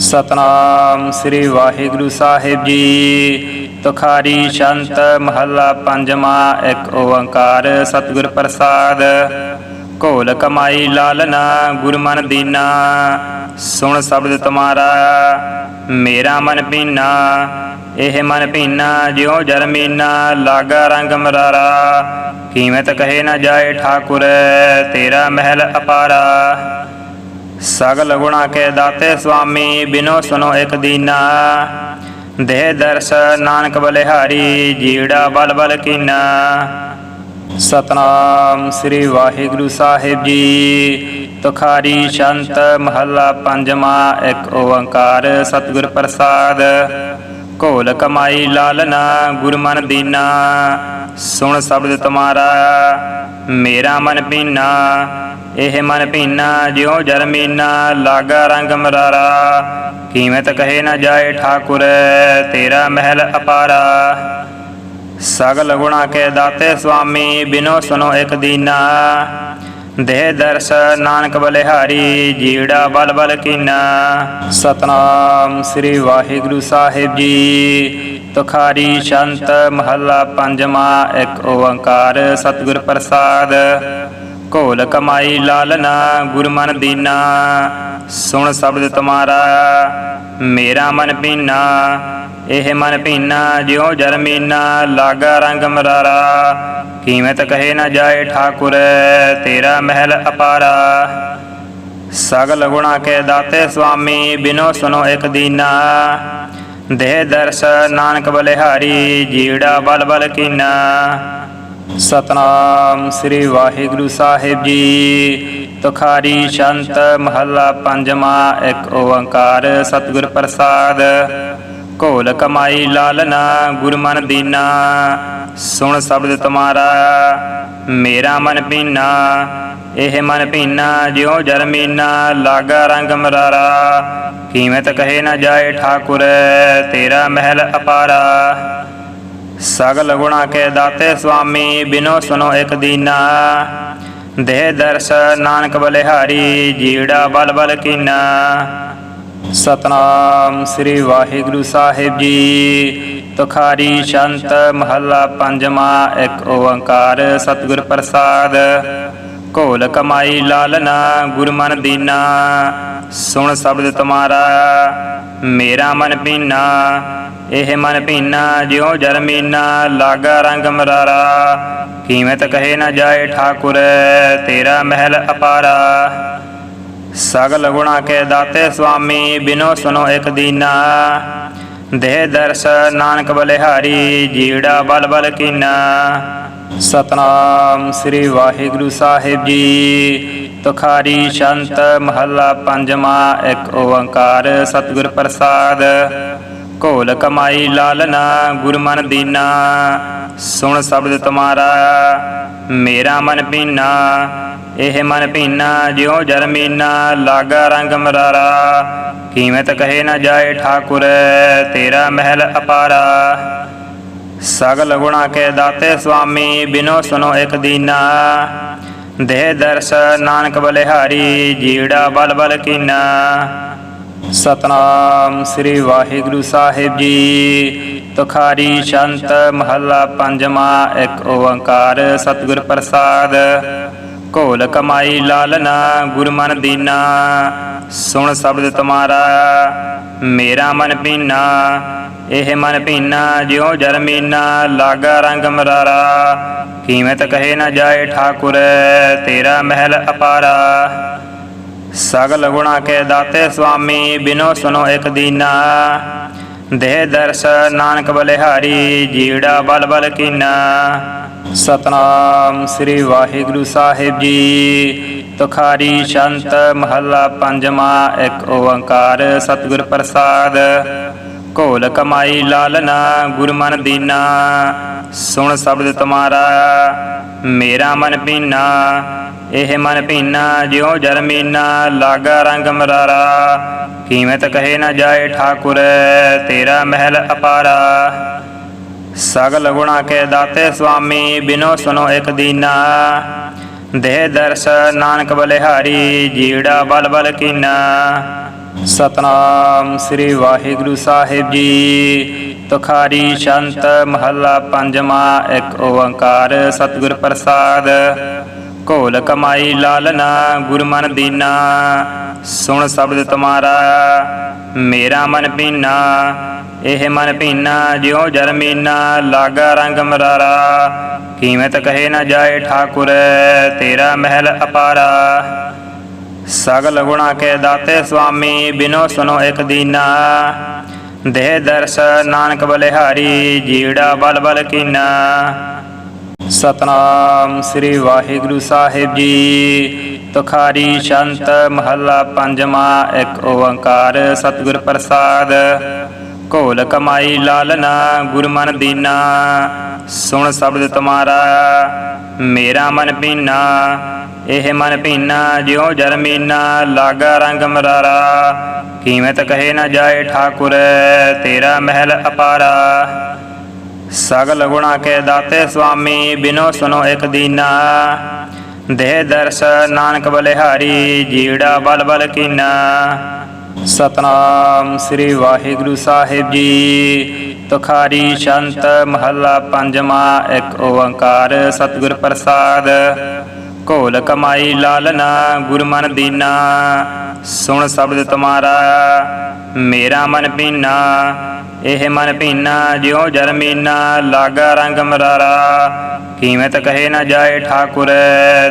ਸਤਨਾਮ ਸ੍ਰੀ ਵਾਹਿਗੁਰੂ ਸਾਹਿਬ ਜੀ। ਤੁਖਾਰੀ ਸ਼ੰਤ ਮਹੱਲਾ ਪੰਜਵਾਂ, ਇੱਕ ਓੰਕਾਰ ਸਤਿਗੁਰ ਪ੍ਰਸਾਦ। ਘੋਲ ਕਮਾਈ ਲਾਲਨਾ ਗੁਰ ਮਨ ਦੀਨਾ। ਸੁਣ ਸ਼ਬਦ ਤੁਮਾਰਾ, ਮੇਰਾ ਮਨ ਪੀਨਾ। ਇਹ ਮਨ ਪੀਨਾ, ਜਿਉ ਜਰਮੀਨਾ ਲਾਗਾ ਰੰਗ ਮਰਾਰਾ। ਕੀਮਤ ਕਹੇ ਨਾ ਜਾਏ ਠਾਕੁਰ, ਤੇਰਾ ਮਹਿਲ ਅਪਾਰਾ। ਸਗਲ ਗੁਣਾ ਕੇ ਦਾਤੇ ਸੁਆਮੀ, ਬਿਨੋ ਸੁਨੋ ਇਕ ਦੀਨਾ। ਦੇਹ ਦਰਸ ਨਾਨਕ ਬਲਿਹਾਰੀ, ਜੀੜਾ ਬਲ ਬਲ ਕੀਨਾ। ਸਤਨਾਮ ਸ੍ਰੀ ਵਾਹਿਗੁਰੂ ਸਾਹਿਬ ਜੀ। ਤੁਖਾਰੀ ਸ਼ੰਤ ਮਹੱਲਾ ਪੰਜਵਾਂ, ਇੱਕ ਓੰਕਾਰ ਸਤਿਗੁਰ ਪ੍ਰਸਾਦ। ਘੋਲ ਕਮਾਈ ਲਾਲਨਾ ਗੁਰਮਨ ਦੀਨਾ। ਸੁਣ ਸ਼ਬਦ ਤੁਮਾਰਾ, ਮੇਰਾ ਮਨ ਪੀਨਾ। ਇਹ ਮਨ ਭੀਨਾ, ਜਿਉ ਜਰਮੀਨਾ ਲਾਗਾ ਰੰਗ ਮਰਾਰਾ। ਕੀਮਤ ਕਹੇ ਨਾ ਜਾਏ ਠਾਕੁਰ, ਤੇਰਾ ਮਹਿਲ ਅਪਾਰਾ। ਸਗਲ ਗੁਣਾ ਕੇ ਦਾਤੇ ਸੁਆਮੀ, ਬਿਨੋ ਸੁਨੋ ਇਕ ਦੀਨਾ। ਦੇਹ ਦਰਸ ਨਾਨਕ ਬਲਿਹਾਰੀ, ਜੀੜਾ ਬਲ ਬਲ ਕੀਨਾ। ਸਤਨਾਮ ਸ੍ਰੀ ਵਾਹਿਗੁਰੂ ਸਾਹਿਬ ਜੀ। ਤੁਖਾਰੀ ਸ਼ੰਤ ਮਹੱਲਾ ਪੰਜਵਾਂ, ਇੱਕ ਓੰਕਾਰ ਸਤਿਗੁਰ ਪ੍ਰਸਾਦ। ਘੋਲ ਕਮਾਈ ਲਾਲਨਾ ਗੁਰ ਮਨ ਦੀਨਾ। ਸੁਣ ਸ਼ਬਦ ਤੁਮਾਰਾ, ਮੇਰਾ ਮਨ ਪੀਨਾ ਇਹ ਮਨ ਪੀਨਾ ਜਿਉ ਜਰਮੀਨਾ ਲਾਗਾ ਰੰਗ ਮਰਾਰਾ। ਕੀਮਤ ਕਹੇ ਨਾ ਜਾਏ ਠਾਕੁਰ, ਤੇਰਾ ਮਹਿਲ ਅਪਾਰਾ। ਸਗਲ ਗੁਣਾ ਕੇ ਦਾਤੇ ਸੁਆਮੀ, ਬਿਨੋ ਸੁਨੋ ਇਕ ਦੀਨਾ। ਦੇਹ ਦਰਸ ਨਾਨਕ ਬਲਿਹਾਰੀ, ਜੀੜਾ ਬਲ ਬਲ ਕੀਨਾ। ਸਤਨਾਮ ਸ੍ਰੀ ਵਾਹਿਗੁਰੂ ਸਾਹਿਬ ਜੀ। ਤੁਖਾਰੀ ਸ਼ੰਤ ਮਹੱਲਾ ਪੰਜਵਾਂ, ਇੱਕ ਓੰਕਾਰ ਸਤਿਗੁਰ ਪ੍ਰਸਾਦ। ਘੋਲ ਕਮਾਈ ਲਾਲਨਾ ਗੁਰ ਮਨ ਦੀਨਾ। ਸੁਣ ਸ਼ਬਦ ਤੁਮਾਰਾ, ਮੇਰਾ ਮਨ ਪੀਨਾ। ਇਹ ਮਨ ਪੀਨਾ, ਜਿਉ ਜਰਮੀਨਾ ਲਾਗਾ ਰੰਗ ਮਰਾਰਾ। ਕੀਮਤ ਕਹੇ ਨਾ ਜਾਏ ਠਾਕੁਰ, ਤੇਰਾ ਮਹਿਲ ਅਪਾਰਾ। ਸਗਲ ਗੁਣਾ ਕੇ ਦਾਤੇ ਸੁਆਮੀ, ਬਿਨੋ ਸੁਨੋ ਇਕ ਦੀਨਾ। ਦੇਹ ਦਰਸ ਨਾਨਕ ਬਲਿਹਾਰੀ, ਜੀੜਾ ਬਲ ਬਲ ਕੀਨਾ। ਸਤਨਾਮ ਸ੍ਰੀ ਵਾਹਿਗੁਰੂ ਸਾਹਿਬ ਜੀ। ਤੁਖਾਰੀ ਸ਼ੰਤ ਮਹੱਲਾ ਪੰਜਵਾਂ, ਇੱਕ ਓੰਕਾਰ ਸਤਿਗੁਰ ਪ੍ਰਸਾਦ। ਘੋਲ ਕਮਾਈ ਲਾਲਨਾ, ਗੁਰ ਮਨ ਦੀਨਾ। ਸੁਣ ਸ਼ਬਦ ਤੁਮਾਰਾ, ਮੇਰਾ ਮਨ ਪੀਨਾ। ਇਹ ਮਨ ਪੀਨਾ, ਜਿਉ ਜਰਮੀਨਾ ਲਾਗਾ ਰੰਗ ਮਰਾਰਾ, ਕੀਮਤ ਕਹੇ ਨਾ ਜਾਏ ਠਾਕੁਰ, ਤੇਰਾ ਮਹਿਲ ਅਪਾਰਾ। ਸਗਲ ਗੁਣਾ ਕੇ ਦਾਤੇ ਸੁਆਮੀ ਬਿਨੋ ਸੁਨੋ ਇਕ ਦੀਨਾ। ਦੇਹ ਦਰਸ ਨਾਨਕ ਬਲਿਹਾਰੀ, ਜੀੜਾ ਬਲ ਬਲ ਕੀਨਾ। ਸਤਨਾਮ ਸ੍ਰੀ ਵਾਹਿਗੁਰੂ ਸਾਹਿਬ ਜੀ। ਤੁਖਾਰੀ ਸ਼ੰਤ ਮਹੱਲਾ ਪੰਜਵਾਂ, ਇੱਕ ਓੰਕਾਰ ਸਤਿਗੁਰ ਪ੍ਰਸਾਦ। ਘੋਲ ਕਮਾਈ ਲਾਲਨਾ ਗੁਰ ਮਨ ਦੀਨਾ। ਸੁਣ ਸ਼ਬਦ ਤੁਮਾਰਾ, ਮੇਰਾ ਮਨ ਪੀਨਾ। ਇਹ ਮਨ ਪੀਨਾ, ਜਿਉ ਜਰਮੀਨਾ ਲਾਗਾ ਰੰਗ ਮਰਾਰਾ। ਕੀਮਤ ਕਹੇ ਨਾ ਜਾਏ ਠਾਕੁਰ, ਤੇਰਾ ਮਹਿਲ ਅਪਾਰਾ। ਸਗਲ ਗੁਣਾ ਕੇ ਦਾਤੇ ਸੁਆਮੀ ਬਿਨੋ ਸੁਨੋ ਇਕ ਦੀਨਾ। ਦੇਹ ਦਰਸ ਨਾਨਕ ਬਲਿਹਾਰੀ, ਜੀੜਾ ਬਲ ਬਲ ਕੀਨਾ। ਸਤਨਾਮ ਸ੍ਰੀ ਵਾਹਿਗੁਰੂ ਸਾਹਿਬ ਜੀ। ਤੁਖਾਰੀ ਸ਼ੰਤ ਮਹੱਲਾ ਪੰਜਵਾਂ, ਇੱਕ ਓੰਕਾਰ ਸਤਿਗੁਰ ਪ੍ਰਸਾਦ। ਘੋਲ ਕਮਾਈ ਲਾਲਨਾ ਗੁਰਮਨ ਦੀਨਾ। ਸੁਣ ਸ਼ਬਦ ਤੁਮਾਰਾ। ਮੇਰਾ ਮਨ ਪੀਨਾ, ਇਹ ਮਨ ਪੀਨਾ, ਜਿਉ ਜਰਮੀਨਾ, ਲਾਗਾ ਰੰਗ ਮਰਾਰਾ। ਕੀਮਤ ਕਹੇ ਨਾ ਜਾਏ ਠਾਕੁਰ, ਤੇਰਾ ਮਹਿਲ ਅਪਾਰਾ। ਸਗਲ ਗੁਣਾ ਕੇ ਦਾਤੇ ਸੁਆਮੀ ਬਿਨੋ ਸੁਨੋ ਇਕ ਦੀਨਾ। ਦੇਹ ਦਰਸ ਨਾਨਕ ਬਲਿਹਾਰੀ, ਜੀੜਾ ਬਲ ਬਲ ਕੀਨਾ। ਸਤਨਾਮ ਸ੍ਰੀ ਵਾਹਿਗੁਰੂ ਸਾਹਿਬ ਜੀ। ਤੁਖਾਰੀ ਸ਼ੰਤ ਮਹੱਲਾ ਪੰਜਵਾਂ, ਇੱਕ ਓੰਕਾਰ ਸਤਿਗੁਰ ਪ੍ਰਸਾਦ। ਘੋਲ ਕਮਾਈ ਲਾਲਨਾ ਗੁਰ ਮਨ ਦੀਨਾ। ਸੁਣ ਸ਼ਬਦ ਤੁਮਾਰਾ, ਮੇਰਾ ਮਨ ਪੀਨਾ। ਇਹ ਮਨ ਪੀਨਾ, ਜਿਉ ਜਰਮੀਨਾ ਲਾਗਾ ਰੰਗ ਮਰਾਰਾ। ਕੀਮਤ ਕਹੇ ਨਾ ਜਾਏ ਠਾਕੁਰ, ਤੇਰਾ ਮਹਿਲ ਅਪਾਰਾ। ਸਗਲ ਗੁਣਾ ਕੇ ਦਾਤੇ ਸੁਆਮੀ ਬਿਨੋ ਸੁਨੋ ਇਕ ਦੀਨਾ। ਦੇਹ ਦਰਸ ਨਾਨਕ ਬਲਿਹਾਰੀ, ਜੀੜਾ ਬਲ ਬਲ ਕੀਨਾ। ਸਤਨਾਮ ਸ੍ਰੀ ਵਾਹਿਗੁਰੂ ਸਾਹਿਬ ਜੀ। ਤੁਖਾਰੀ ਸ਼ੰਤ ਮਹੱਲਾ ਪੰਜਵਾਂ, ਇੱਕ ਓੰਕਾਰ ਸਤਿਗੁਰ ਪ੍ਰਸਾਦ। ਘੋਲ ਕਮਾਈ ਲਾਲਨਾ ਗੁਰਮਨ ਦੀਨਾ। ਸੁਣ ਸ਼ਬਦ ਤੁਮਾਰਾ। ਮੇਰਾ ਮਨ ਪੀਨਾ, ਇਹ ਮਨ ਪੀਨਾ, ਜਿਉ ਜਰਮੀਨਾ, ਲਾਗਾ ਰੰਗ ਮਰਾਰਾ। ਕੀਮਤ ਕਹੇ ਨਾ ਜਾਏ ਠਾਕੁਰ, ਤੇਰਾ ਮਹਿਲ ਅਪਾਰਾ। ਸਗਲ ਗੁਣਾ ਕੇ ਦਾਤੇ ਸੁਆਮੀ, ਬਿਨੋ ਸੁਨੋ ਇੱਕ ਦੀਨਾ। ਦੇਹ ਦਰਸ ਨਾਨਕ ਬਲਿਹਾਰੀ, ਜੀੜਾ ਬਲ ਬਲ ਕੀਨਾ। ਸਤਨਾਮ ਸ੍ਰੀ ਵਾਹਿਗੁਰੂ ਸਾਹਿਬ ਜੀ। ਤੁਖਾਰੀ ਸ਼ੰਤ ਮਹੱਲਾ ਪੰਜਵਾਂ, ਇੱਕ ਓੰਕਾਰ ਸਤਿਗੁਰ ਪ੍ਰਸਾਦ। ਘੋਲ ਕਮਾਈ ਲਾਲਨਾ ਗੁਰ ਮਨ ਦੀਨਾ। ਸੁਣ ਸ਼ਬਦ ਤੁਮਾਰਾ, ਮੇਰਾ ਮਨ ਪੀਨਾ। ਇਹ ਮਨ ਪੀਨਾ, ਜਿਉ ਜਰਮੀਨਾ ਲਾਗਾ ਰੰਗ ਮਰਾਰਾ। ਕੀਮਤ ਕਹੇ ਨਾ ਜਾਏ ਠਾਕੁਰ, ਤੇਰਾ ਮਹਿਲ ਅਪਾਰਾ। ਸਗਲ ਗੁਣਾ ਕੇ ਦਾਤੇ ਸੁਆਮੀ, ਬਿਨੋ ਸੁਨੋ ਇਕ ਦੀਨਾ। ਦੇਹ ਦਰਸ ਨਾਨਕ ਬਲਿਹਾਰੀ, ਜੀੜਾ ਬਲ ਬਲ ਕੀਨਾ। ਸਤਨਾਮ ਸ੍ਰੀ ਵਾਹਿਗੁਰੂ ਸਾਹਿਬ ਜੀ। ਤੁਖਾਰੀ ਸ਼ੰਤ ਮਹੱਲਾ ਪੰਜਵਾਂ, ਇੱਕ ਓੰਕਾਰ ਸਤਿਗੁਰ ਪ੍ਰਸਾਦ। ਘੋਲ ਕਮਾਈ ਲਾਲਨਾ ਗੁਰਮਨ ਦੀਨਾ। ਸੁਣ ਸ਼ਬਦ ਤੁਮਾਰਾ, ਮੇਰਾ ਮਨ ਪੀਨਾ। ਇਹ ਮਨ ਭੀਨਾ, ਜਿਉ ਜਰਮੀਨਾ ਲਾਗਾ ਰੰਗ ਮਰਾਰਾ। ਕੀਮਤ ਕਹੇ ਨਾ ਜਾਏ ਠਾਕੁਰ,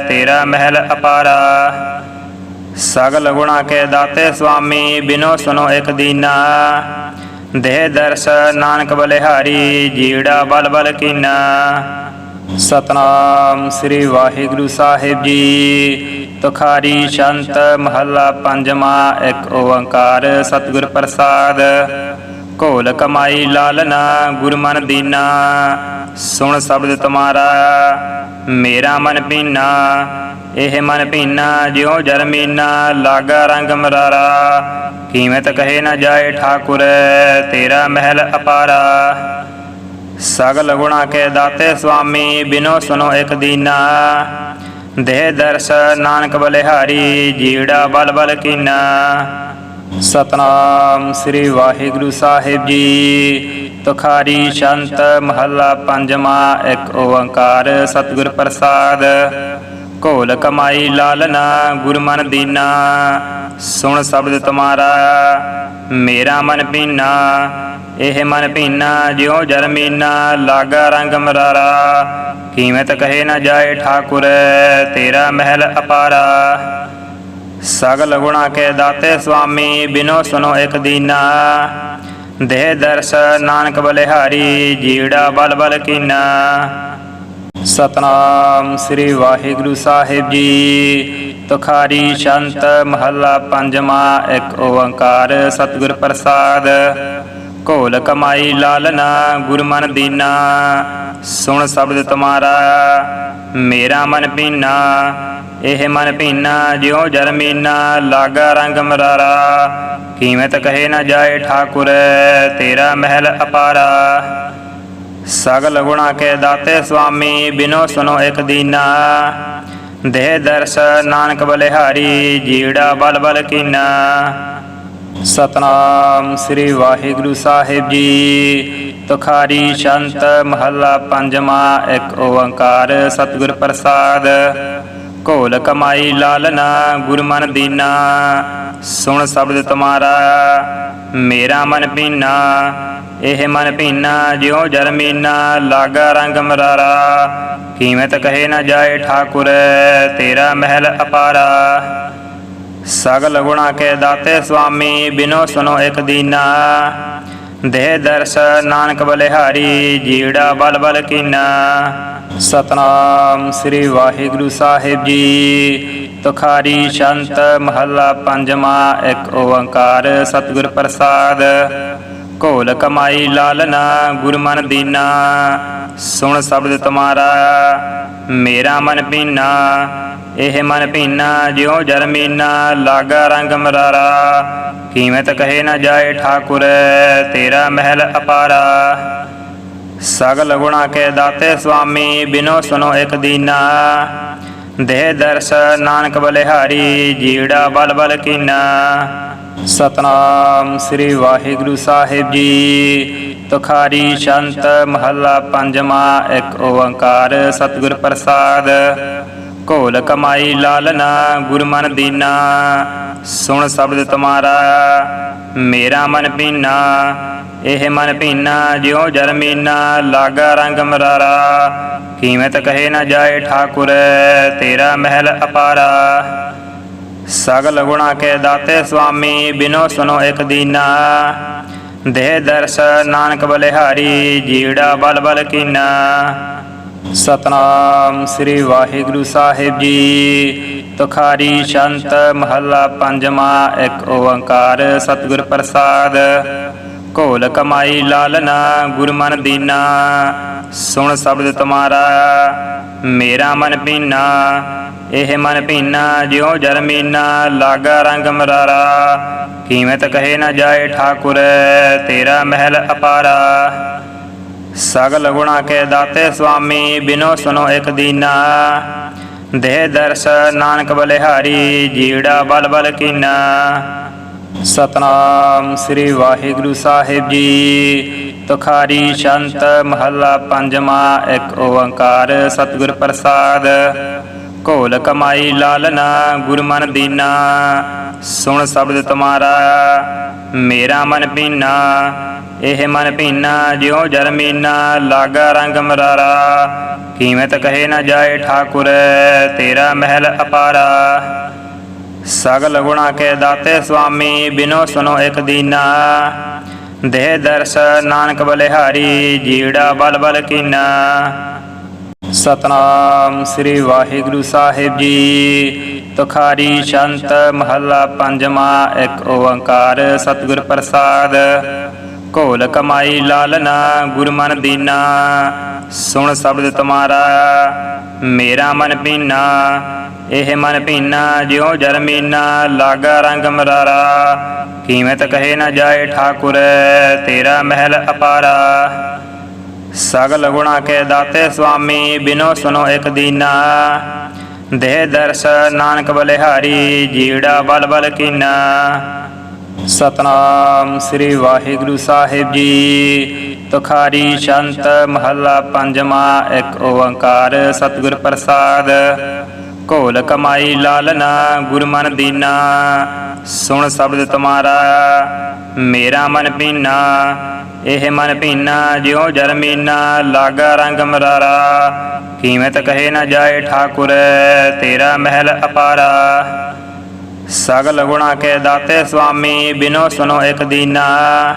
ਤੇਰਾ ਮਹਿਲ ਅਪਾਰਾ। ਸਗਲ ਗੁਣਾ ਕੇ ਦਾਤੇ ਸੁਆਮੀ ਬਿਨੋ ਸੁਨੋ ਇਕ ਦੀਨਾ। ਦੇਹ ਦਰਸ ਨਾਨਕ ਬਲਿਹਾਰੀ, ਜੀੜਾ ਬਲ ਬਲ ਕੀਨਾ। ਸਤਨਾਮ ਸ੍ਰੀ ਵਾਹਿਗੁਰੂ ਸਾਹਿਬ ਜੀ। ਤੁਖਾਰੀ ਸ਼ੰਤ ਮਹੱਲਾ ਪੰਜਵਾਂ, ਇੱਕ ਓੰਕਾਰ ਸਤਿਗੁਰ ਪ੍ਰਸਾਦ। ਘੋਲ ਕਮਾਈ ਲਾਲਨਾ ਗੁਰ ਮਨ ਦੀਨਾ। ਸੁਣ ਸ਼ਬਦ ਤੁਮਾਰਾ, ਮੇਰਾ ਮਨ ਪੀਨਾ। ਇਹ ਮਨ ਪੀਨਾ, ਜਿਉ ਜਰਮੀਨਾ ਲਾਗਾ ਰੰਗ ਮਰਾਰਾ। ਕੀਮਤ ਕਹੇ ਨਾ ਜਾਏ ਠਾਕੁਰ, ਤੇਰਾ ਮਹਿਲ ਅਪਾਰਾ। ਸਗਲ ਗੁਣਾ ਕੇ ਦਾਤੇ ਸੁਆਮੀ, ਬਿਨੋ ਸੁਨੋ ਇਕ ਦੀਨਾ। ਦੇਹ ਦਰਸ ਨਾਨਕ ਬਲਿਹਾਰੀ, ਜੀੜਾ ਬਲ ਬਲ ਕੀਨਾ। ਸਤਨਾਮ ਸ੍ਰੀ ਵਾਹਿਗੁਰੂ ਸਾਹਿਬ ਜੀ। ਤੁਖਾਰੀ ਸ਼ੰਤ ਮਹੱਲਾ ਪੰਜਵਾਂ, ਇੱਕ ਓੰਕਾਰ ਸਤਿਗੁਰ ਪ੍ਰਸਾਦ। ਘੋਲ ਕਮਾਈ ਲਾਲਨਾ ਗੁਰ ਮਨ ਦੀਨਾ। ਸੁਣ ਸ਼ਬਦ ਤੁਮਾਰਾ, ਮੇਰਾ ਮਨ ਪੀਨਾ। ਇਹ ਮਨ ਪੀਨਾ ਜਿਉ ਜਰਮੀਨਾ ਲਾਗਾ ਰੰਗ ਮਰਾਰਾ। ਕੀਮਤ ਕਹੇ ਨਾ ਜਾਏ ਠਾਕੁਰ, ਤੇਰਾ ਮਹਿਲ ਅਪਾਰਾ। ਸਗਲ ਗੁਣਾ ਕੇ ਦਾਤੇ ਸੁਆਮੀ ਬਿਨੋ ਸੁਨੋ ਇਕ ਦੀਨਾ। ਦੇਹ ਦਰਸ ਨਾਨਕ ਬਲਿਹਾਰੀ, ਜੀੜਾ ਬਲ ਬਲ ਕੀਨਾ। ਸਤਨਾਮ ਸ੍ਰੀ ਵਾਹਿਗੁਰੂ ਸਾਹਿਬ ਜੀ। ਤੁਖਾਰੀ ਸ਼ੰਤ ਮਹੱਲਾ ਪੰਜਵਾਂ, ਇੱਕ ਓੰਕਾਰ ਸਤਿਗੁਰ ਪ੍ਰਸਾਦ। ਘੋਲ ਕਮਾਈ ਲਾਲਨਾ ਗੁਰਮਨ ਦੀਨਾ। ਸੁਣ ਸ਼ਬਦ ਤੁਮਾਰਾ, ਮੇਰਾ ਮਨ ਪੀਨਾ। ਇਹ ਮਨ ਪੀਨਾ ਜਿਉ ਜਰਮੀਨਾ ਲਾਗਾ ਰੰਗ ਮਰਾਰਾ। ਕੀਮਤ ਕਹੇ ਨਾ ਜਾਏ ਠਾਕੁਰ, ਤੇਰਾ ਮਹਿਲ ਅਪਾਰਾ। ਸਗਲ ਗੁਣਾ ਕੇ ਦਾਤੇ ਸੁਆਮੀ, ਬਿਨੋ ਸੁਨੋ ਇੱਕ ਦੀਨਾ। ਦੇਹ ਦਰਸ ਨਾਨਕ ਬਲਿਹਾਰੀ, ਜੀੜਾ ਬਲ ਬਲ ਕੀਨਾ। ਸਤਨਾਮ ਸ੍ਰੀ ਵਾਹਿਗੁਰੂ ਸਾਹਿਬ ਜੀ। ਤੁਖਾਰੀ ਸ਼ੰਤ ਮਹੱਲਾ ਪੰਜਵਾਂ, ਇੱਕ ਓੰਕਾਰ ਸਤਿਗੁਰ ਪ੍ਰਸਾਦ। ਘੋਲ ਕਮਾਈ ਲਾਲਨਾ ਗੁਰ ਦੀਨਾ। ਸੁਣ ਸ਼ਬਦ ਤੁਮਾਰਾ, ਮੇਰਾ ਮਨ ਪੀਨਾ। ਇਹ ਮਨ ਪੀਨਾ, ਜਿਉ ਜਰਮੀਨਾ ਲਾਗਾ ਰੰਗ ਮਰਾਰਾ, ਕੀਮਤ ਕਹੇ ਨਾ ਜਾਏ ਠਾਕੁਰ, ਤੇਰਾ ਮਹਿਲ ਅਪਾਰਾ। ਸਗਲ ਗੁਣਾ ਕੇ ਦਾਤੇ ਸੁਆਮੀ ਬਿਨੋ ਸੁਨੋ ਇੱਕ ਦੀਨਾ। ਦੇਹ ਦਰਸ ਨਾਨਕ ਬਲਿਹਾਰੀ, ਜੀੜਾ ਬਲ ਬਲ ਕੀਨਾ। ਸਤਨਾਮ ਸ੍ਰੀ ਵਾਹਿਗੁਰੂ ਸਾਹਿਬ ਜੀ। ਤੁਖਾਰੀ ਸ਼ੰਤ ਮਹੱਲਾ ਪੰਜਵਾਂ, ਇੱਕ ਓੰਕਾਰ ਸਤਿਗੁਰ ਪ੍ਰਸਾਦ। ਘੋਲ ਕਮਾਈ ਲਾਲਨਾ ਗੁਰ ਮਨ ਦੀਨਾ। ਸੁਣ ਸ਼ਬਦ ਤੁਮਾਰਾ, ਮੇਰਾ ਮਨ ਪੀਨਾ। ਇਹ ਮਨ ਪੀਨਾ ਜਿਉ ਜਰਮੀਨਾ ਲਾਗਾ ਰੰਗ ਮਰਾਰਾ। ਕੀਮਤ ਕਹੇ ਨਾ ਜਾਏ ਠਾਕੁਰ, ਤੇਰਾ ਮਹਿਲ ਅਪਾਰਾ। ਸਗਲ ਗੁਣਾ ਕੇ ਦਾਤੇ ਸੁਆਮੀ ਬਿਨੋ ਸੁਨੋ ਇੱਕ ਦੀਨਾ। ਦੇਹ ਦਰਸ ਨਾਨਕ ਬਲਿਹਾਰੀ, ਜੀੜਾ ਬਲ ਬਲ ਕੀਨਾ। ਸਤਨਾਮ ਸ੍ਰੀ ਵਾਹਿਗੁਰੂ ਸਾਹਿਬ ਜੀ। ਤੁਖਾਰੀ ਸ਼ੰਤ ਮਹੱਲਾ ਪੰਜਵਾਂ, ਇੱਕ ਓੰਕਾਰ ਸਤਿਗੁਰ ਪ੍ਰਸਾਦ। ਘੋਲ ਕਮਾਈ ਲਾਲਨਾ ਗੁਰ ਮਨ ਦੀਨਾ। ਸੁਣ ਸ਼ਬਦ ਤੁਮਾਰਾ, ਮੇਰਾ ਮਨ ਪੀਨਾ। ਇਹ ਮਨ ਪੀਨਾ, ਜਿਉ ਜਰਮੀਨਾ ਲਾਗਾ ਰੰਗ ਮਰਾਰਾ, ਕੀਮਤ ਕਹੇ ਨਾ ਜਾਏ ਠਾਕੁਰ, ਤੇਰਾ ਮਹਿਲ ਅਪਾਰਾ। ਸਗਲ ਗੁਣਾ ਕੇ ਦਾਤੇ ਸੁਆਮੀ, ਬਿਨੋ ਸੁਨੋ ਇੱਕ ਦੀਨਾ। ਦੇਹ ਦਰਸ ਨਾਨਕ ਬਲਿਹਾਰੀ, ਜੀੜਾ ਬਲ ਬਲ ਕੀਨਾ। ਸਤਨਾਮ ਸ੍ਰੀ ਵਾਹਿਗੁਰੂ ਸਾਹਿਬ ਜੀ। ਤੁਖਾਰੀ ਸ਼ੰਤ ਮਹੱਲਾ ਪੰਜਵਾਂ, ਇੱਕ ਓੰਕਾਰ ਸਤਿਗੁਰ ਪ੍ਰਸਾਦ। ਘੋਲ ਕਮਾਈ ਲਾਲਨਾ ਗੁਰ ਮਨ ਦੀਨਾ। ਸੁਣ ਸ਼ਬਦ ਤੁਮਾਰਾ, ਮੇਰਾ ਮਨ ਪੀਨਾ। ਇਹ ਮਨ ਪੀਨਾ, ਜਿਉ ਜਰਮੀਨਾ ਲਾਗਾ ਰੰਗ ਮਰਾਰਾ, ਕੀਮਤ ਕਹੇ ਨਾ ਜਾਏ ਠਾਕੁਰ, ਤੇਰਾ ਮਹਿਲ ਅਪਾਰਾ। ਸਗਲ ਗੁਣਾ ਕੇ ਦਾਤੇ ਸੁਆਮੀ ਬਿਨੋ ਸੁਨੋ ਇਕ ਦੀਨਾ। ਦੇਹ ਦਰਸ ਨਾਨਕ ਬਲਿਹਾਰੀ, ਜੀੜਾ ਬਲ ਬਲ ਕੀਨਾ। ਸਤਨਾਮ ਸ੍ਰੀ ਵਾਹਿਗੁਰੂ ਸਾਹਿਬ ਜੀ। ਤੁਖਾਰੀ ਸ਼ੰਤ ਮਹੱਲਾ ਪੰਜਵਾਂ, ਇੱਕ ਓੰਕਾਰ ਸਤਿਗੁਰ ਪ੍ਰਸਾਦ। ਘੋਲ ਕਮਾਈ ਲਾਲਨਾ ਗੁਰ ਮਨ ਦੀਨਾ। ਸੁਣ ਸ਼ਬਦ ਤੁਮਾਰਾ। ਮੇਰਾ ਮਨ ਪੀਨਾ, ਇਹ ਮਨ ਪੀਨਾ, ਜਿਉ ਜਰਮੀਨਾ, ਲਾਗਾ ਰੰਗ ਮਰਾਰਾ। ਕੀਮਤ ਕਹੇ ਨਾ ਜਾਏ ਠਾਕੁਰ, ਤੇਰਾ ਮਹਿਲ ਅਪਾਰਾ। ਸਗਲ ਗੁਣਾ ਕੇ ਦਾਤੇ ਸੁਆਮੀ ਬਿਨੋ ਸੁਨੋ ਇਕ ਦੀਨਾ। ਦੇਹ ਦਰਸ ਨਾਨਕ ਬਲਿਹਾਰੀ, ਜੀੜਾ ਬਲ ਬਲ ਕੀਨਾ। ਸਤਨਾਮ ਸ੍ਰੀ ਵਾਹਿਗੁਰੂ ਸਾਹਿਬ ਜੀ। ਤੁਖਾਰੀ ਸ਼ੰਤ ਮਹੱਲਾ ਪੰਜਵਾਂ, ਇੱਕ ਓੰਕਾਰ ਸਤਿਗੁਰ ਪ੍ਰਸਾਦ। ਘੋਲ ਕਮਾਈ ਲਾਲਨਾ ਗੁਰ ਦੀਨਾ। ਸੁਣ ਸ਼ਬਦ ਤੁਮਾਰਾ, ਮੇਰਾ ਮਨ ਪੀਨਾ। ਇਹ ਮਨ ਪੀਨਾ ਜਿਉ ਜਰਮੀਨਾ ਲਾਗਾ ਰੰਗ ਮਰਾਰਾ। ਕੀਮਤ ਕਹੇ ਨਾ ਜਾਏ ਠਾਕੁਰ, ਤੇਰਾ ਮਹਿਲ ਅਪਾਰਾ। ਸਗਲ ਗੁਣਾ ਕੇ ਦਾਤੇ ਸੁਆਮੀ ਬਿਨੋ ਸੁਨੋ ਇਕ ਦੀਨਾ। ਦੇਹ ਦਰਸ ਨਾਨਕ ਬਲਿਹਾਰੀ, ਜੀੜਾ ਬਲ ਬਲ ਕੀਨਾ। ਸਤਨਾਮ ਸ੍ਰੀ ਵਾਹਿਗੁਰੂ ਸਾਹਿਬ ਜੀ। ਤੁਖਾਰੀ ਸ਼ੰਤ ਮਹੱਲਾ ਪੰਜਵਾਂ, ਇੱਕ ਓੰਕਾਰ ਸਤਿਗੁਰ ਪ੍ਰਸਾਦ। ਘੋਲ ਕਮਾਈ ਲਾਲਨਾ ਗੁਰਮਨ ਦੀਨਾ। ਸੁਣ ਸ਼ਬਦ ਤੁਮਾਰਾ, ਮੇਰਾ ਮਨ ਪੀਨਾ। ਇਹ ਮਨ ਭੀਨਾ, ਜਿਉ ਜਰਮੀਨਾ ਲਾਗਾ ਰੰਗ ਮਰਾਰਾ। ਕੀਮਤ ਕਹੇ ਨਾ ਜਾਏ ਠਾਕੁਰ, ਤੇਰਾ ਮਹਿਲ ਅਪਾਰਾ। ਸਗਲ ਗੁਣਾ ਕੇ ਦਾਤੇ ਸੁਆਮੀ ਬਿਨੋ ਸੁਨੋ ਇੱਕ ਦੀਨਾ।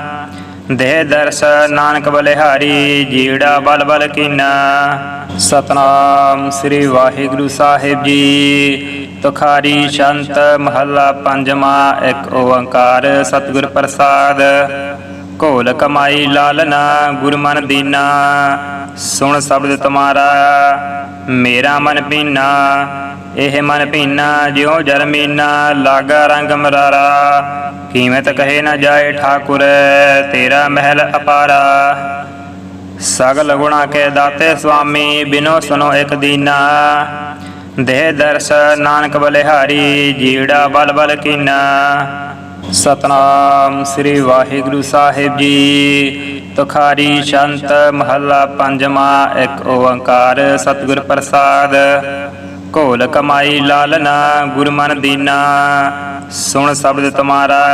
ਦੇਹ ਦਰਸ ਨਾਨਕ ਬਲਿਹਾਰੀ, ਜੀੜਾ ਬਲ ਬਲ ਕੀਨਾ। ਸਤਨਾਮ ਸ੍ਰੀ ਵਾਹਿਗੁਰੂ ਸਾਹਿਬ ਜੀ। ਤੁਖਾਰੀ ਸ਼ੰਤ ਮਹੱਲਾ ਪੰਜਵਾਂ, ਇੱਕ ਓੰਕਾਰ ਸਤਿਗੁਰ ਪ੍ਰਸਾਦ। ਘੋਲ ਕਮਾਈ ਲਾਲਨਾ ਗੁਰ ਮਨ ਦੀਨਾ। ਸੁਣ ਸ਼ਬਦ ਤੁਮਾਰਾ, ਮੇਰਾ ਮਨ ਪੀਨਾ। ਇਹ ਮਨ ਪੀਨਾ, ਜਿਉ ਜਰਮੀਨਾ ਲਾਗਾ ਰੰਗ ਮਰਾਰਾ ਕੀਮਤ ਕਹੇ ਨਾ ਜਾਏ ਠਾਕੁਰ, ਤੇਰਾ ਮਹਿਲ ਅਪਾਰਾ। ਸਗਲ ਗੁਣਾ ਕੇ ਦਾਤੇ ਸੁਆਮੀ, ਬਿਨੋ ਸੁਨੋ ਇਕ ਦੀਨਾ। ਦੇਹ ਦਰਸ ਨਾਨਕ ਬਲਿਹਾਰੀ, ਜੀੜਾ ਬਲ ਬਲ ਕੀਨਾ। ਸਤਨਾਮ ਸ੍ਰੀ ਵਾਹਿਗੁਰੂ ਸਾਹਿਬ ਜੀ। ਤੁਖਾਰੀ ਸ਼ੰਤ ਮਹੱਲਾ ਪੰਜਵਾਂ, ਇੱਕ ਓੰਕਾਰ ਸਤਿਗੁਰ ਪ੍ਰਸਾਦ। ਘੋਲ ਕਮਾਈ ਲਾਲਨਾ ਗੁਰ ਦੀਨਾ। ਸੁਣ ਸ਼ਬਦ ਤੁਮਾਰਾ,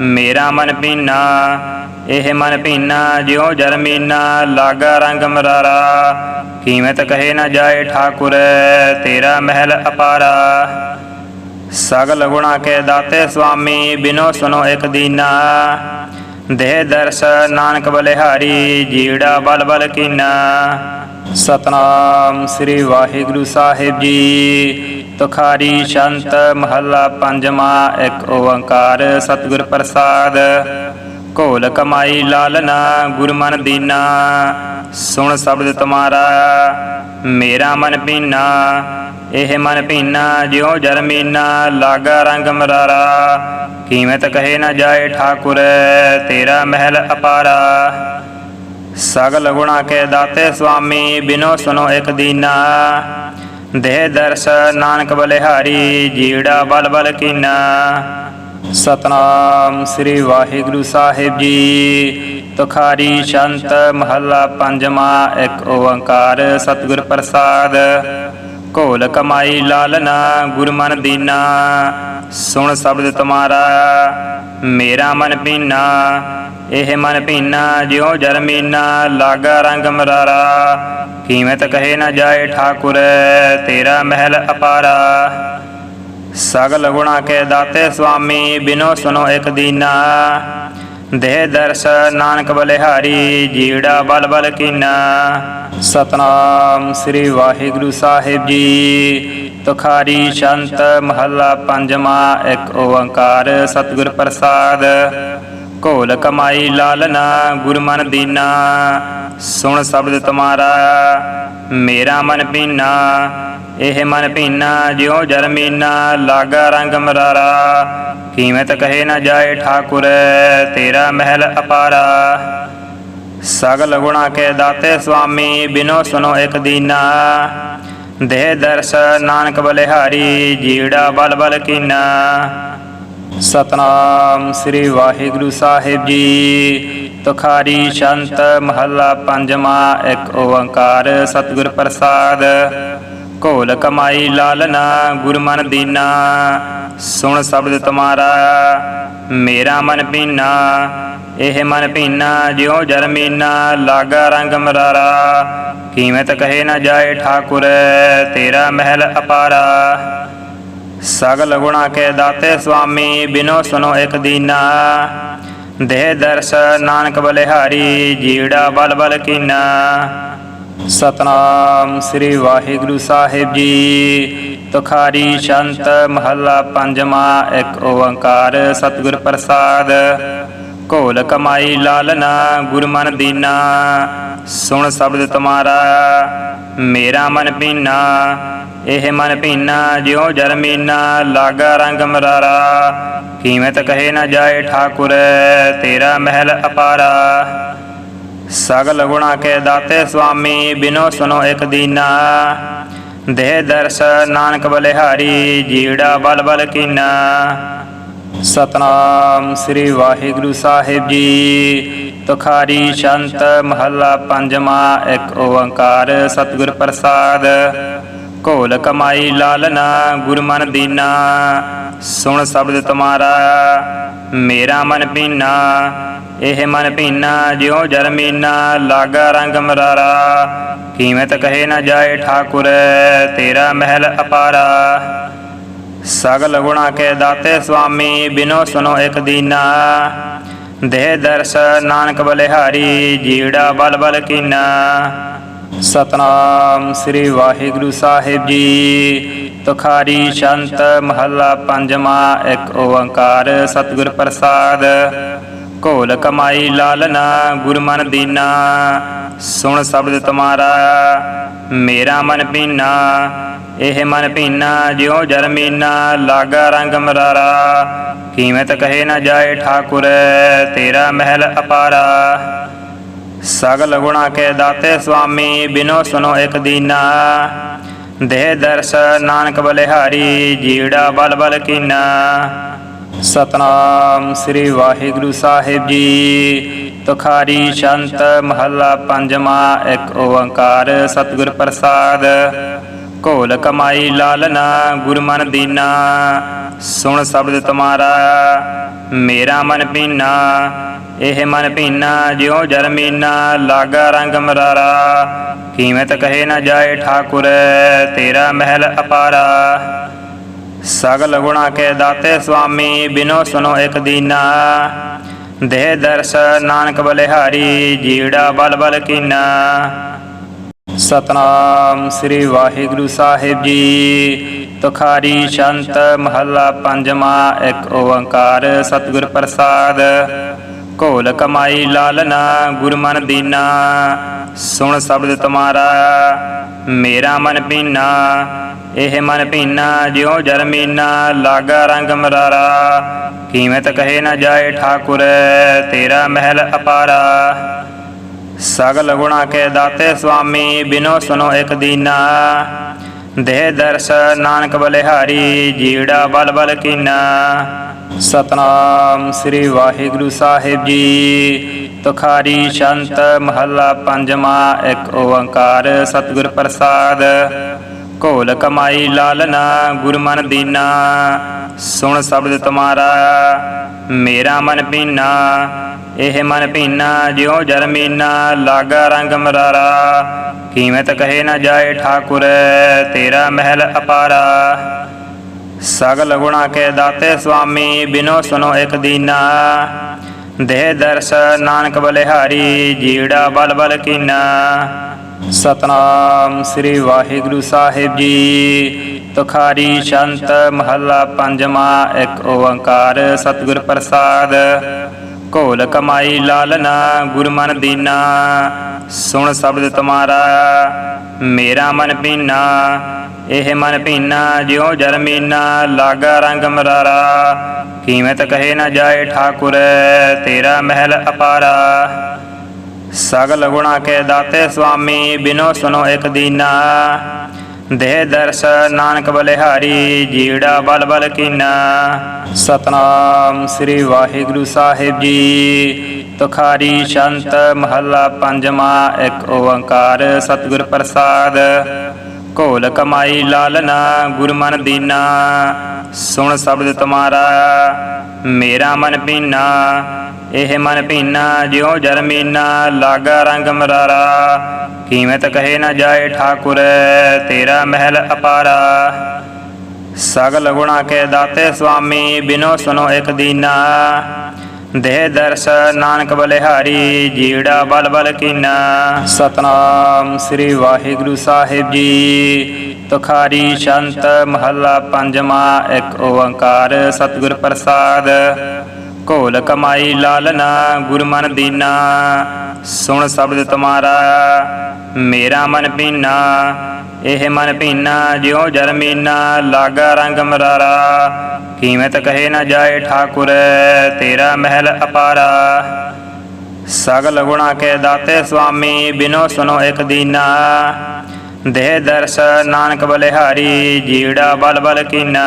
ਮੇਰਾ ਮਨ ਪੀਨਾ। ਇਹ ਮਨ ਪੀਨਾ, ਜਿਉ ਜਰਮੀਨਾ ਲਾਗਾ ਰੰਗ ਮਰਾਰਾ। ਕੀਮਤ ਕਹੇ ਨਾ ਜਾਏ ਠਾਕੁਰ, ਤੇਰਾ ਮਹਿਲ ਅਪਾਰਾ। ਸਗਲ ਗੁਣਾ ਕੇ ਦਾਤੇ ਸੁਆਮੀ ਬਿਨੋ ਸੁਨੋ ਇਕ ਦੀਨਾ। ਦੇਹ ਦਰਸ ਨਾਨਕ ਬਲਿਹਾਰੀ, ਜੀੜਾ ਬਲ ਬਲ ਕੀਨਾ। ਸਤਨਾਮ ਸ੍ਰੀ ਵਾਹਿਗੁਰੂ ਸਾਹਿਬ ਜੀ। ਤੁਖਾਰੀ ਸ਼ੰਤ ਮਹੱਲਾ ਪੰਜਵਾਂ, ਇੱਕ ਓੰਕਾਰ ਸਤਿਗੁਰ ਪ੍ਰਸਾਦ। ਘੋਲ ਕਮਾਈ ਲਾਲਨਾ ਗੁਰ ਮਨ ਦੀਨਾ। ਸੁਣ ਸ਼ਬਦ ਤੁਮਾਰਾ, ਮੇਰਾ ਮਨ ਪੀਨਾ। ਇਹ ਮਨ ਪੀਨਾ, ਜਿਉ ਜਰਮੀਨਾ ਲਾਗਾ ਰੰਗ ਮਰਾਰਾ, ਕੀਮਤ ਕਹੇ ਨਾ ਜਾਏ ਠਾਕੁਰ, ਤੇਰਾ ਮਹਿਲ ਅਪਾਰਾ। ਸਗਲ ਗੁਣਾ ਕੇ ਦਾਤੇ ਸੁਆਮੀ ਬਿਨੋ ਸੁਨੋ ਇਕ ਦੀਨਾ। ਦੇਹ ਦਰਸ ਨਾਨਕ ਬਲਿਹਾਰੀ, ਜੀੜਾ ਬਲ ਬਲ ਕੀਨਾ। ਸਤਨਾਮ ਸ੍ਰੀ ਵਾਹਿਗੁਰੂ ਸਾਹਿਬ ਜੀ। ਤੁਖਾਰੀ ਸ਼ੰਤ ਮਹੱਲਾ ਪੰਜਵਾਂ, ਇੱਕ ਓੰਕਾਰ ਸਤਿਗੁਰ ਪ੍ਰਸਾਦ। ਘੋਲ ਕਮਾਈ ਲਾਲਨਾ ਗੁਰ ਦੀਨਾ। ਸੁਣ ਸ਼ਬਦ ਤੁਮਾਰਾ, ਮੇਰਾ ਮਨ ਪੀਨਾ। ਇਹ ਮਨ ਪੀਨਾ ਜਿਉ ਜਰਮੀਨਾ ਲਾਗਾ ਰੰਗ ਮਰਾਰਾ। ਕੀਮਤ ਕਹੇ ਨਾ ਜਾਏ ਠਾਕੁਰ, ਤੇਰਾ ਮਹਿਲ ਅਪਾਰਾ। ਸਗਲ ਗੁਣਾ ਕੇ ਦਾਤੇ ਸੁਆਮੀ ਬਿਨੋ ਸੁਨੋ ਇੱਕ ਦੀਨਾ। ਦੇਹ ਦਰਸ ਨਾਨਕ ਬਲਿਹਾਰੀ, ਜੀੜਾ ਬਲ ਬਲ ਕੀਨਾ। ਸਤਨਾਮ ਸ੍ਰੀ ਵਾਹਿਗੁਰੂ ਸਾਹਿਬ ਜੀ। ਤੁਖਾਰੀ ਸ਼ੰਤ ਮਹੱਲਾ ਪੰਜਵਾਂ, ਇੱਕ ਓੰਕਾਰ ਸਤਿਗੁਰ ਪ੍ਰਸਾਦ। ਘੋਲ ਕਮਾਈ ਲਾਲਨਾ ਗੁਰਮਨ ਦੀਨਾ। ਸੁਣ ਸ਼ਬਦ ਤੁਮਾਰਾ, ਮੇਰਾ ਮਨ ਪੀਨਾ। ਇਹ ਮਨ ਭੀਨਾ, ਜਿਉ ਜਰਮੀਨਾ ਲਾਗਾ ਰੰਗ ਮਰਾਰਾ। ਕੀਮਤ ਕਹੇ ਨਾ ਜਾਏ ਠਾਕੁਰ, ਤੇਰਾ ਮਹਿਲ ਅਪਾਰਾ। ਸਗਲ ਗੁਣਾ ਕੇ ਦਾਤੇ ਸੁਆਮੀ ਬਿਨੋ ਸੁਨੋ ਇਕ ਦੀਨਾ। ਦੇਹ ਦਰਸ ਨਾਨਕ ਬਲਿਹਾਰੀ, ਜੀੜਾ ਬਲ ਬਲ ਕੀਨਾ। ਸਤਨਾਮ ਸ੍ਰੀ ਵਾਹਿਗੁਰੂ ਸਾਹਿਬ ਜੀ। ਤੁਖਾਰੀ ਸ਼ੰਤ ਮਹੱਲਾ ਪੰਜਵਾਂ, ਇੱਕ ਓੰਕਾਰ ਸਤਿਗੁਰ ਪ੍ਰਸਾਦ। ਘੋਲ ਕਮਾਈ ਲਾਲਨਾ ਗੁਰ ਮਨ ਦੀਨਾ। ਸੁਣ ਸ਼ਬਦ ਤੁਮਾਰਾ, ਮੇਰਾ ਮਨ ਪੀਨਾ। ਇਹ ਮਨ ਪੀਨਾ, ਜਿਉ ਜਰਮੀਨਾ ਲਾਗਾ ਰੰਗ ਮਰਾਰਾ। ਕੀਮਤ ਕਹੇ ਨਾ ਜਾਏ ਠਾਕੁਰ, ਤੇਰਾ ਮਹਿਲ ਅਪਾਰਾ। ਸਗਲ ਗੁਣਾ ਕੇ ਦਾਤੇ ਸੁਆਮੀ, ਬਿਨੋ ਸੁਨੋ ਇਕ ਦੀਨਾ। ਦੇਹ ਦਰਸ ਨਾਨਕ ਬਲਿਹਾਰੀ, ਜੀੜਾ ਬਲ ਬਲ ਕੀਨਾ। ਸਤਨਾਮ ਸ੍ਰੀ ਵਾਹਿਗੁਰੂ ਸਾਹਿਬ ਜੀ। ਤੁਖਾਰੀ ਸ਼ੰਤ ਮਹੱਲਾ ਪੰਜਵਾਂ, ਇੱਕ ਓੰਕਾਰ ਸਤਿਗੁਰ ਪ੍ਰਸਾਦ। ਘੋਲ ਕਮਾਈ ਲਾਲਨਾ ਗੁਰ ਦੀਨਾ। ਸੁਣ ਸ਼ਬਦ ਤੁਮਾਰਾ, ਮੇਰਾ ਮਨ ਪੀਨਾ। ਇਹ ਮਨ ਪੀਨਾ, ਜਿਉ ਜਰਮੀਨਾ ਲਾਗਾ ਰੰਗ ਮਰਾਰਾ। ਕੀਮਤ ਕਹੇ ਨਾ ਜਾਏ ਠਾਕੁਰ, ਤੇਰਾ ਮਹਿਲ ਅਪਾਰਾ। ਸਗਲ ਗੁਣਾ ਕੇ ਦਾਤੇ ਸੁਆਮੀ, ਬਿਨੋ ਸੁਨੋ ਇਕ ਦੀਨਾ। ਦੇਹ ਦਰਸ ਨਾਨਕ ਬਲਿਹਾਰੀ, ਜੀੜਾ ਬਲ ਬਲ ਕੀਨਾ। ਸਤਨਾਮ ਸ੍ਰੀ ਵਾਹਿਗੁਰੂ ਸਾਹਿਬ ਜੀ। ਤੁਖਾਰੀ ਸ਼ੰਤ ਮਹੱਲਾ ਪੰਜਵਾਂ, ਇੱਕ ਓੰਕਾਰ ਸਤਿਗੁਰ ਪ੍ਰਸਾਦ। ਘੋਲ ਕਮਾਈ ਲਾਲਨਾ ਗੁਰਮਨ ਦੀਨਾ। ਸੁਣ ਸ਼ਬਦ ਤੁਮਾਰਾ। ਮੇਰਾ ਮਨ ਪੀਨਾ, ਇਹ ਮਨ ਪੀਨਾ, ਜਿਉ ਜਰਮੀਨਾ ਲਾਗਾ ਰੰਗ ਮਰਾਰਾ। ਕੀਮਤ ਕਹੇ ਨਾ ਜਾਏ ਠਾਕੁਰ, ਤੇਰਾ ਮਹਿਲ ਅਪਾਰਾ। ਸਗਲ ਗੁਣਾ ਕੇ ਦਾਤੇ ਸੁਆਮੀ ਬਿਨੋ ਸੁਨੋ ਇਕ ਦੀਨਾ। ਦੇਹ ਦਰਸ ਨਾਨਕ ਬਲਿਹਾਰੀ, ਜੀੜਾ ਬਲ ਬਲ ਕੀਨਾ। ਸਤਨਾਮ ਸ੍ਰੀ ਵਾਹਿਗੁਰੂ ਸਾਹਿਬ ਜੀ। ਤੁਖਾਰੀ ਸ਼ੰਤ ਮਹੱਲਾ ਪੰਜਵਾਂ, ਇੱਕ ਓੰਕਾਰ ਸਤਿਗੁਰ ਪ੍ਰਸਾਦ। ਘੋਲ ਕਮਾਈ ਲਾਲਨਾ ਗੁਰ ਦੀਨਾ। ਸੁਣ ਸ਼ਬਦ ਤੁਮਾਰਾ, ਮੇਰਾ ਮਨ ਪੀਨਾ। ਇਹ ਮਨ ਪੀਨਾ, ਜਿਉ ਜਰਮੀਨਾ ਲਾਗਾ ਰੰਗ ਮਰਾਰਾ। ਕੀਮਤ ਕਹੇ ਨਾ ਜਾਏ ਠਾਕੁਰ, ਤੇਰਾ ਮਹਿਲ ਅਪਾਰਾ। ਸਗਲ ਗੁਣਾ ਕੇ ਦਾਤੇ ਸੁਆਮੀ ਬਿਨੋ ਸੁਨੋ ਇੱਕ ਦੀਨਾ। ਦੇਹ ਦਰਸ ਨਾਨਕ ਬਲਿਹਾਰੀ, ਜੀੜਾ ਬਲ ਬਲ ਕੀਨਾ। ਸਤਨਾਮ ਸ੍ਰੀ ਵਾਹਿਗੁਰੂ ਸਾਹਿਬ ਜੀ। ਤੁਖਾਰੀ ਸ਼ੰਤ ਮਹੱਲਾ ਪੰਜਵਾਂ, ਇੱਕ ਓੰਕਾਰ ਸਤਿਗੁਰ ਪ੍ਰਸਾਦ। ਘੋਲ ਕਮਾਈ ਲਾਲਨਾ ਗੁਰ ਮਨ ਦੀਨਾ। ਸੁਣ ਸ਼ਬਦ ਤੁਮਾਰਾ। ਮੇਰਾ ਮਨ ਪੀਨਾ, ਇਹ ਮਨ ਪੀਨਾ, ਜਿਉ ਜਰਮੀਨਾ ਲਾਗਾ ਰੰਗ ਮਰਾਰਾ। ਕੀਮਤ ਕਹੇ ਨਾ ਜਾਏ ਠਾਕੁਰ, ਤੇਰਾ ਮਹਿਲ ਅਪਾਰਾ। ਸਗਲ ਗੁਣਾ ਕੇ ਦਾਤੇ ਸੁਆਮੀ ਬਿਨੋ ਸੁਨੋ ਇਕ ਦੀਨਾ। ਦੇਹ ਦਰਸ ਨਾਨਕ ਬਲਿਹਾਰੀ, ਜੀੜਾ ਬਲ ਬਲ ਕੀਨਾ। ਸਤਨਾਮ ਸ੍ਰੀ ਵਾਹਿਗੁਰੂ ਸਾਹਿਬ ਜੀ। ਤੁਖਾਰੀ ਸ਼ੰਤ ਮਹੱਲਾ ਪੰਜਵਾਂ, ਇੱਕ ਓੰਕਾਰ ਸਤਿਗੁਰ ਪ੍ਰਸਾਦ। ਘੋਲ ਕਮਾਈ ਲਾਲਨਾ ਗੁਰ ਮਨ ਦੀਨਾ। ਸੁਣ ਸ਼ਬਦ ਤੁਮਾਰਾ, ਮੇਰਾ ਮਨ ਪੀਨਾ। ਇਹ ਮਨ ਪੀਨਾ, ਜਿਉ ਜਰਮੀਨਾ ਲਾਗਾ ਰੰਗ ਮਰਾਰਾ। ਕੀਮਤ ਕਹੇ ਨਾ ਜਾਏ ਠਾਕੁਰ, ਤੇਰਾ ਮਹਿਲ ਅਪਾਰਾ। ਸਗਲ ਗੁਣਾ ਕੇ ਦਾਤੇ ਸੁਆਮੀ, ਬਿਨੋ ਸੁਨੋ ਇੱਕ ਦੀਨਾ। ਦੇਹ ਦਰਸ ਨਾਨਕ ਬਲਿਹਾਰੀ, ਜੀੜਾ ਬਲ ਬਲ ਕੀਨਾ। ਸਤਨਾਮ ਸ੍ਰੀ ਵਾਹਿਗੁਰੂ ਸਾਹਿਬ ਜੀ। ਤੁਖਾਰੀ ਸ਼ੰਤ ਮਹੱਲਾ ਪੰਜਵਾਂ, ਇੱਕ ਓੰਕਾਰ ਸਤਿਗੁਰ ਪ੍ਰਸਾਦ। ਘੋਲ ਕਮਾਈ ਲਾਲਨਾ ਗੁਰਮਨ ਦੀਨਾ। ਸੁਣ ਸ਼ਬਦ ਤੁਮਾਰਾ ਮੇਰਾ ਮਨ ਪੀਨਾ, ਇਹ ਮਨ ਪੀਨਾ, ਜਿਉ ਜਰਮੀਨਾ, ਲਾਗਾ ਰੰਗ ਮਰਾਰਾ। ਕੀਮਤ ਕਹੇ ਨਾ ਜਾਏ ਠਾਕੁਰ, ਤੇਰਾ ਮਹਿਲ ਅਪਾਰਾ। ਸਗਲ ਗੁਣਾ ਕੇ ਦਾਤੇ ਸੁਆਮੀ ਬਿਨੋ ਸੁਨੋ ਇਕ ਦੀਨਾ। ਦੇਹ ਦਰਸ ਨਾਨਕ ਬਲਿਹਾਰੀ, ਜੀੜਾ ਬਲ ਬਲ ਕੀਨਾ। ਸਤਨਾਮ ਸ੍ਰੀ ਵਾਹਿਗੁਰੂ ਸਾਹਿਬ ਜੀ। ਤੁਖਾਰੀ ਸ਼ੰਤ ਮਹੱਲਾ ਪੰਜਵਾਂ, ਇੱਕ ਓੰਕਾਰ ਸਤਿਗੁਰ ਪ੍ਰਸਾਦ। ਘੋਲ ਕਮਾਈ ਲਾਲਨਾ ਗੁਰ ਮਨ ਦੀਨਾ। ਸੁਣ ਸ਼ਬਦ ਤੁਮਾਰਾ, ਮੇਰਾ ਮਨ ਪੀਨਾ। ਇਹ ਮਨ ਪੀਨਾ, ਜਿਉ ਜਰਮੀਨਾ ਲਾਗਾ ਰੰਗ ਮਰਾਰਾ। ਕੀਮਤ ਕਹੇ ਨਾ ਜਾਏ ਠਾਕੁਰ, ਤੇਰਾ ਮਹਿਲ ਅਪਾਰਾ। ਸਗਲ ਗੁਣਾ ਕੇ ਦਾਤੇ ਸੁਆਮੀ ਬਿਨੋ ਸੁਨੋ ਇਕ ਦੀਨਾ। ਦੇਹ ਦਰਸ ਨਾਨਕ ਬਲਿਹਾਰੀ, ਜੀੜਾ ਬਲ ਬਲ ਕੀਨਾ। ਸਤਨਾਮ ਸ੍ਰੀ ਵਾਹਿਗੁਰੂ ਸਾਹਿਬ ਜੀ। ਤੁਖਾਰੀ ਸ਼ੰਤ ਮਹੱਲਾ ਪੰਜਵਾਂ, ਇੱਕ ਓੰਕਾਰ ਸਤਿਗੁਰ ਪ੍ਰਸਾਦ। ਘੋਲ ਕਮਾਈ ਲਾਲਨਾ ਗੁਰ ਮਨ ਦੀਨਾ। ਸੁਣ ਸ਼ਬਦ ਤੁਮਾਰਾ, ਮੇਰਾ ਮਨ ਪੀਨਾ। ਇਹ ਮਨ ਭੀਨਾ, ਜਿਉ ਜਰਮੀਨਾ ਲਾਗਾ ਰੰਗ ਮਰਾਰਾ। ਕੀਮਤ ਕਹੇ ਨਾ ਜਾਏ ਠਾਕੁਰ, ਤੇਰਾ ਮਹਿਲ ਅਪਾਰਾ। ਸਗਲ ਗੁਣਾ ਕੇ ਦਾਤੇ ਸੁਆਮੀ ਬਿਨੋ ਸੁਨੋ ਇਕ ਦੀਨਾ। ਦੇਹ ਦਰਸ ਨਾਨਕ ਬਲਿਹਾਰੀ, ਜੀੜਾ ਬਲ ਬਲ ਕੀਨਾ। ਸਤਨਾਮ ਸ੍ਰੀ ਵਾਹਿਗੁਰੂ ਸਾਹਿਬ ਜੀ। ਤੁਖਾਰੀ ਸ਼ੰਤ ਮਹੱਲਾ ਪੰਜਵਾਂ, ਇੱਕ ਓੰਕਾਰ ਸਤਿਗੁਰ ਪ੍ਰਸਾਦ। ਘੋਲ ਕਮਾਈ ਲਾਲਨਾ ਗੁਰ ਮਨ ਦੀਨਾ। ਸੁਣ ਸ਼ਬਦ ਤੁਮਾਰਾ, ਮੇਰਾ ਮਨ ਪੀਨਾ, ਇਹ ਮਨ ਪੀਨਾ, ਜਿਉ ਜਰਮੀਨਾ ਲਾਗਾ ਰੰਗ ਮਰਾਰਾ। ਕੀਮਤ ਕਹੇ ਨਾ ਜਾਏ ਠਾਕੁਰ, ਤੇਰਾ ਮਹਿਲ ਅਪਾਰਾ। ਸਗਲ ਗੁਣਾ ਕੇ ਦਾਤੇ ਸੁਆਮੀ ਬਿਨੋ ਸੁਨੋ ਇੱਕ ਦੀਨਾ। ਦੇਹ ਦਰਸ ਨਾਨਕ ਬਲਿਹਾਰੀ, ਜੀੜਾ ਬਲ ਬਲ ਕੀਨਾ।